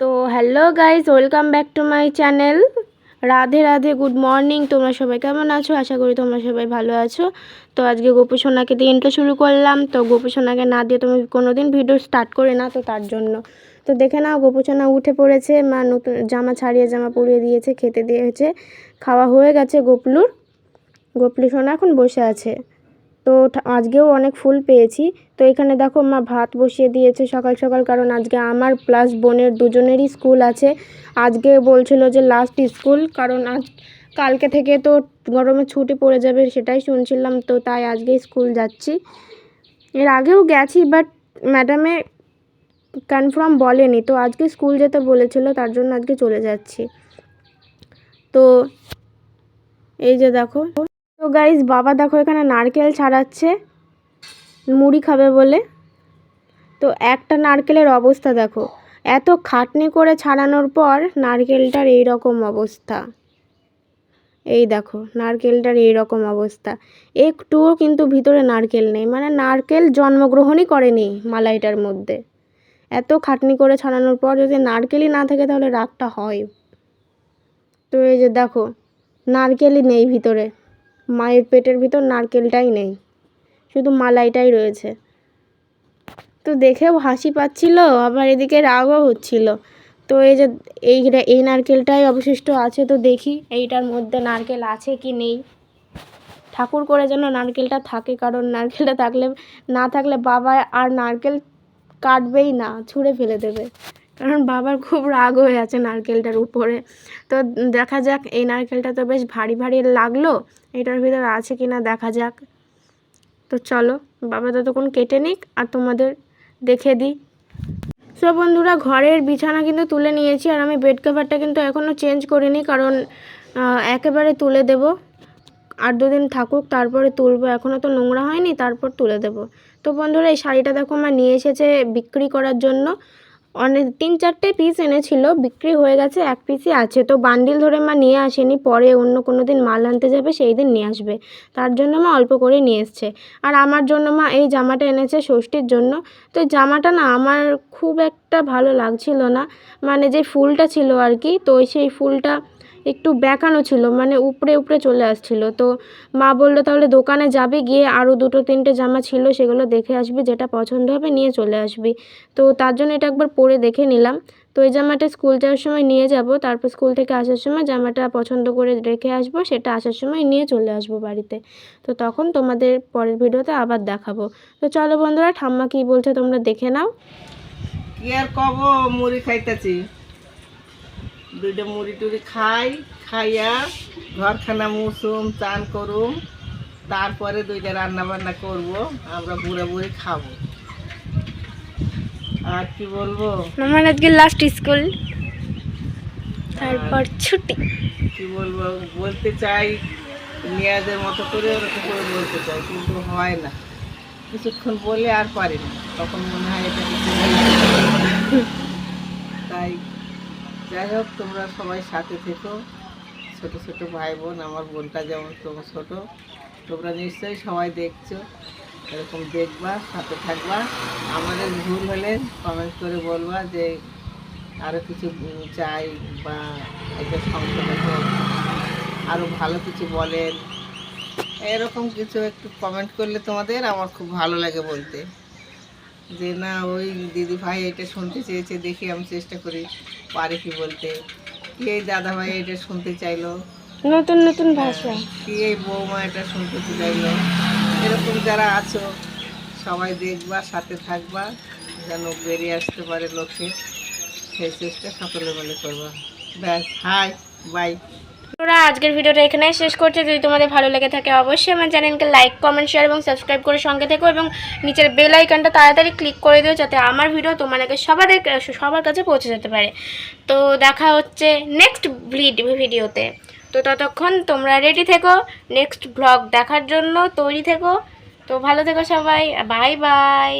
তো hello guys welcome back to my channel Radhe Radhe good morning তোমরা সবাই কেমন আছো? আশা করি তোমরা সবাই ভালো আছো। তো আজকে গোপু সোনাকে দিয়ে ইন্টো শুরু করলাম। তো গোপু সোনাকে না দিয়ে তুমি কোনো দিন ভিডিও স্টার্ট করে না, তো তার জন্য। তো দেখে নাও, গোপু সোনা উঠে পড়েছে, মা নতুন জামা ছাড়িয়ে জামা পরিয়ে দিয়েছে, খেতে দিয়েছে। খাওয়া হয়ে গেছে গোপলুর। গোপলু সোনা এখন বসে আছে। তো আজকেও অনেক ফুল পেয়েছি। তো এখানে দেখো মা ভাত বসিয়ে দিয়েছে সকাল সকাল, কারণ আজকে আমার প্লাস বোনের দুজনেরই স্কুল আছে। আজকে বলছিল যে লাস্ট স্কুল কারণ আজ কালকে থেকে তো গরমে ছুটি পড়ে যাবে সেটাই শুনছিলাম, তো তাই আজকে স্কুল যাচ্ছি। এর আগেও গেছি বাট ম্যাডামে কনফার্ম বলেনি, তো আজকে স্কুল যেতে বলেছিল, তার জন্য আজকে চলে যাচ্ছি। তো এই যে দেখো গাইজ বাবা দেখো এখানে নারকেল ছাড়াচ্ছে, মুড়ি খাবে বলে। তো একটা নারকেলের অবস্থা দেখো, এত খাটনি করে ছাড়ানোর পর নারকেলটার এই রকম অবস্থা। এই দেখো, নারকেলটার এই রকম অবস্থা। একটুও কিন্তু ভিতরে নারকেল নেই মানে নারকেল জন্মগ্রহণই করেনি মালাইটার মধ্যে। এত খাটনি করে ছাড়ানোর পর যদি নারকেলই না থাকে তাহলে রাগটা হয়। তো এই যে দেখো, নারকেলই নেই ভিতরে। মায়ের পেটের ভিতর নারকেলটাই নেই। শুধু মালাইটাই রয়েছে। তো দেখেও হাসি পাচ্ছিল, আবার এদিকে রাগও হচ্ছিল। তো এই যে এই এই নারকেলটাই অবশিষ্ট আছে, তো দেখি এইটার মধ্যে নারকেল আছে কি নেই। ঠাকুর করে যেন নারকেলটা থাকে, কারণ নারকেলটা থাকলে, না থাকলে বাবা আর নারকেল কাটবেই না, ছুঁড়ে ফেলে দেবে। কারণ বাবার খুব রাগ হয়ে আছে নারকেলটার উপরে। তো দেখা যাক, এই নারকেলটা তো বেশ ভারী ভারী লাগল, এটার ভিতর আছে কি না দেখা যাক। তো চলো, বাবা ততক্ষণ কেটে নিক আর তোমাদের দেখে দিই। সো বন্ধুরা, ঘরের বিছানা কিন্তু তুলে নিয়েছি আর আমি বেড কভারটা কিন্তু এখনও চেঞ্জ করিনি কারণ একেবারে তুলে দেব। আর দুদিন থাকুক, তারপরে তুলবো। এখনও তো নোংরা হয়নি, তারপর তুলে দেব। তো বন্ধুরা, এই শাড়িটা দেখো আমার নিয়ে এসেছে বিক্রি করার জন্য। অনেক তিন চারটে পিস এনেছিল, বিক্রি হয়ে গেছে, এক পিসই আছে। তো বান্ডিল ধরে মা নিয়ে আসেনি, পরে অন্য কোনো দিন মাল আনতে যাবে, সেই দিন নিয়ে আসবে। তার জন্য মা অল্প করে নিয়ে এসছে। আর আমার জন্য মা এই জামাটা এনেছে ষষ্ঠীর জন্য। তো জামাটা না আমার খুব একটা ভালো লাগছিল না। মানে যে ফুলটা ছিল আর কি, তো সেই ফুলটা একটু বেঁকানো ছিল মানে উপরে উপরে চলে আসছিল। তো মা বলল, তাহলে দোকানে যাবে গিয়ে আরও দুটো তিনটে জামা ছিল সেগুলো দেখে আসবি, যেটা পছন্দ হবে নিয়ে চলে আসবি। তো তার জন্য এটা একবার পরে দেখে নিলাম। তো এই জামাটা স্কুল যাওয়ার সময় নিয়ে যাব, তারপর স্কুল থেকে আসার সময় জামাটা পছন্দ করে রেখে আসব, সেটা আসার সময় নিয়ে চলে আসব বাড়িতে। তো তখন তোমাদের পরের ভিডিওতে আবার দেখাবো। তো চলো বন্ধুরা, ঠাম্মা কী বলছে তোমরা দেখে নাও। কি আর কব, মুড়ি খাইতেছি। দুইটা মুড়ি টুড়ি খাই খাইয়া ঘরখানা মুছুম চান করুম। তারপরে দুইটা রান্না বান্না করব আমরা বুড়ে বুড়ি খাব। আর কি বলব? আমার আজকে লাস্ট স্কুল তারপর ছুটি। কি বলব? বলতে চাই মেয়েদের মতো করে ওরকম করে বলতে চাই কিন্তু হয় না। কিছুক্ষণ বলে আর পারি না। তখন মনে হয় এটা কিছু তাই যাই হোক, তোমরা সবাই সাথে থেকো। ছোট ছোট ভাই বোন আমার বোনটা যেমন, তোমার ছোট। তোমরা নিশ্চয়ই সবাই দেখছ। এরকম দেখবা, সাথে থাকবা। আমাদের ভুল হলে কমেন্ট করে বলবা যে আরও কিছু চাই বা একটা সংশোধন আরও ভালো কিছু বলেন। এরকম কিছু একটু কমেন্ট করলে তোমাদের আমার খুব ভালো লাগে বলতে। যে না ওই দিদি ভাই এটা শুনতে চেয়েছে দেখি আমি চেষ্টা করি পারে কি বলতে। কি এই দাদা ভাই এটা শুনতে চাইলো? নতুন নতুন ভাষা। কি এই বৌমা এটা শুনতে চাইলো? এরকম যারা আছো সবাই দেখবা সাথে থাকবা যেন বেরিয়ে আসতে পারে লোকে। সেই চেষ্টা সকলে বলে করবা। ব্যাস হাই বাই। তোরা আজকের ভিডিওটা এখানে শেষ করছে। যদি তোমাদের ভালো লেগে থাকে, অবশ্যই আমার চ্যানেলকে লাইক, কমেন্ট শেয়ার এবং সাবস্ক্রাইব করে সঙ্গে থেকো এবং নিচের বেল আইকনটা তাড়াতাড়ি ক্লিক করে দিও যাতে আমার ভিডিও তোমাদেরকে সবাদের সবার কাছে পৌঁছে যেতে পারে। তো দেখা হচ্ছে নেক্সট ভিডিওতে। তো ততক্ষণ তোমরা রেডি থেকো নেক্সট ব্লগ দেখার জন্য তৈরি থেকো। তো ভালো থেকো সবাই বাই বাই